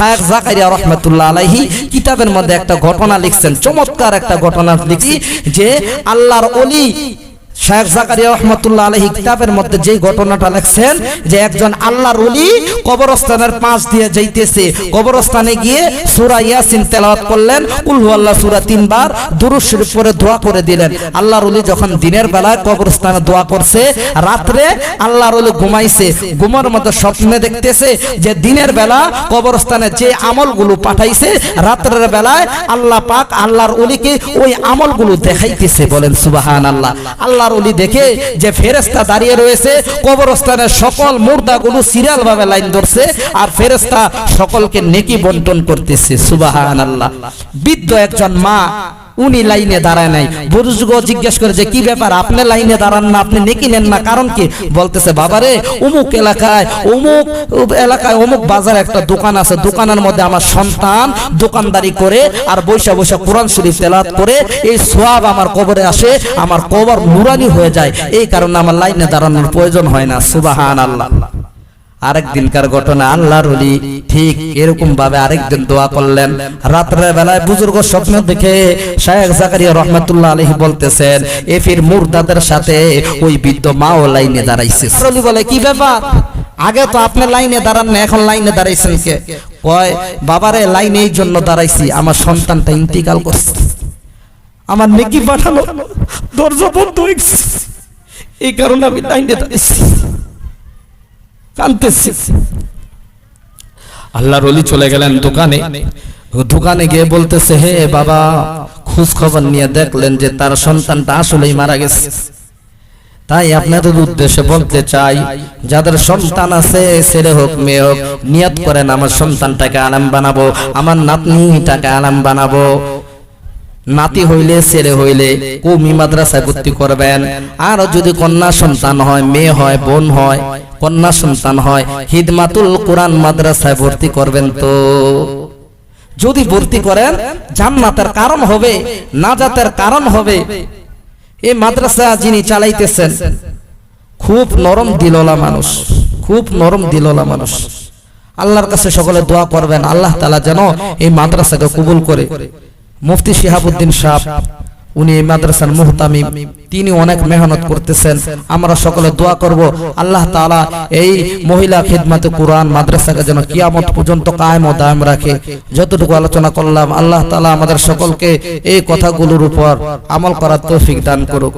শায়েখ জাকারিয়া রহমতুল্লাহ আলাইহি কিতাবের মধ্যে একটা ঘটনা লিখছেন। চমৎকার একটা ঘটনা লিখছি যে আল্লাহর অলি আল্লাহ যখন দিনের বেলায় কবরস্থানে দোয়া করছে, রাত্রে আল্লাহর ঘুমাইছে। ঘুমার মধ্যে স্বপ্নে দেখতেছে যে দিনের বেলা কবরস্থানে যে আমলগুলো পাঠাইছে, রাত্রের বেলায় আল্লাহ পাক আল্লাহর ওলিকে ওই আমলগুলো দেখাইতেছে বলেন সুবাহান আল্লাহ আল্লাহর দেখে যে ফেরেস্তা দাঁড়িয়ে রয়েছে, কবরস্থানের সকল মুর্দাগুলো সিরিয়াল ভাবে লাইন ধরছে আর ফেরেস্তা সকলকে নেকি বন্টন করতেছে। সুবাহান আল্লাহ বৃদ্ধ একজন মা উনি লাইনে দাঁড়ায় নাই। বুজুর্গ জিজ্ঞেস করে যে, কি ব্যাপার? আপনি লাইনে দাঁড়ান না, আপনি নেকি নেন না? কারণ কি? বলতেছে, বাবারে, অমুক এলাকায় অমুক এলাকায়, অমুক বাজারে একটা দোকান আছে। দোকানের মধ্যে আমার সন্তান দোকানদারি করে আর বৈশা বৈশা কোরআন শরীফ তেলাত করে। এই সোয়াব আমার কবরে আসে, আমার কবর নুরানি হয়ে যায়। এই কারণে আমার লাইনে দাঁড়ানোর প্রয়োজন হয় না। সুবাহান আল্লাহ আরেক দিনকার ঘটনা, আল্লাহর ওলি ঠিক এরকম ভাবে আরেকদিন দোয়া করলেন। রাত্রে বেলায় বুজুর্গ স্বপ্ন দেখে শায়েখ জাকারিয়া রহমাতুল্লাহ আলাইহি বলতেছেন এ ফির মুর্দাদের সাথে ওই বৃদ্ধ মা ও লাইনে দাঁড়াইছে। রলি বলে, কি ব্যাপার? আগে তো আপনি লাইনে দাঁড়ান না, এখন লাইনে দাঁড়াইছেন কে? কয়, বাবারে, লাইনে এই জন্য দাঁড়াইছি, আমার সন্তানটা ইন্তিকাল করছে। আমার নেকি পাঠানো দরজা বন্ধ হয়ে। এই কারণে আমি লাইনে দাঁড়াইছি। কানতেছি। আল্লাহর অলি চলে গেলেন দোকানে। দোকানে গিয়ে বলতেছে, হে বাবা খোঁজ খবর নিয়ে দেখলেন যে তার সন্তানটা আসলেই মারা গেছে। তাই আপনাদের উদ্দেশ্যে বলতে চাই, যাদের সন্তান আছে, ছেলে হোক, মেয়ে হোক, নিয়ত করেন, আমার সন্তানটাকে আরাম বানাবো, আমার নাতনিটাকে আরাম বানাবো। নাতি হইলে, ছেলে হইলে কৌমি মাদ্রাসায় ভর্তি করবেন। আর যদি কন্যা সন্তান হয়, মেয়ে হয়, বোন হয় কন্যা সন্তান হয়, হিদমাতুল কোরআন মাদ্রাসায় ভর্তি করবেন তো। যদি ভর্তি করেন, জান্নাতের কারণ হবে, নাজাতের কারণ হবে। এই মাদ্রাসা যিনি চালাইতেছেন, খুব নরম দিলওয়ালা মানুষ, খুব নরম দিলওয়ালা মানুষ। আল্লাহর কাছে সকলে দোয়া করবেন, আল্লাহ তালা যেন এই মাদ্রাসাকে কবুল করে। মুফতি শিহাবুদ্দিন সাহ উনি এই মাদ্রাসার মুহতামিম। তিনি অনেক মেহনত করতেছেন। আমরা সকলে দোয়া করব, আল্লাহ তাআলা এই মহিলা খিদমাতে কোরআন মাদ্রাসাকে যেন কিয়ামত পর্যন্ত কায়েম ও দায়েম রাখে। যতটুকু আলোচনা করলাম, আল্লাহ তাআলা আমাদের সকলকে এই কথাগুলোর উপর আমল করার তৌফিক দান করুক।